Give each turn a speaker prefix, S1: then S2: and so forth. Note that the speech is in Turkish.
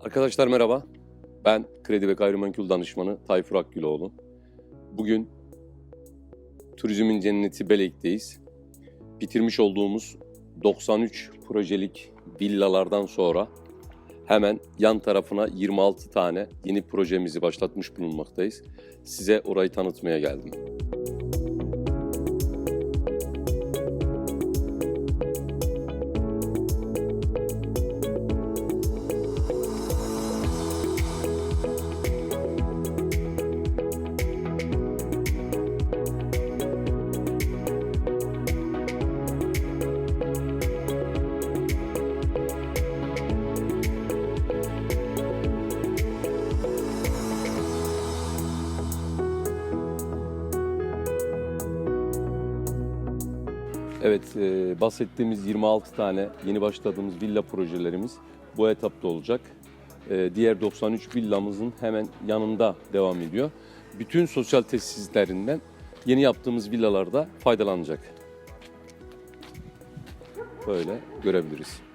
S1: Arkadaşlar merhaba. Ben Kredi ve Gayrimenkul Danışmanı Tayfur Akgüloğlu. Bugün Turizmin Cenneti Belek'teyiz. Bitirmiş olduğumuz 93 projelik villalardan sonra hemen yan tarafına 26 tane yeni projemizi başlatmış bulunmaktayız. Size orayı tanıtmaya geldim. Evet, e, bahsettiğimiz 26 tane yeni başladığımız villa projelerimiz bu etapta olacak. E, diğer 93 villamızın hemen yanında devam ediyor. Bütün sosyal tesislerinden yeni yaptığımız villalarda faydalanacak. Böyle görebiliriz.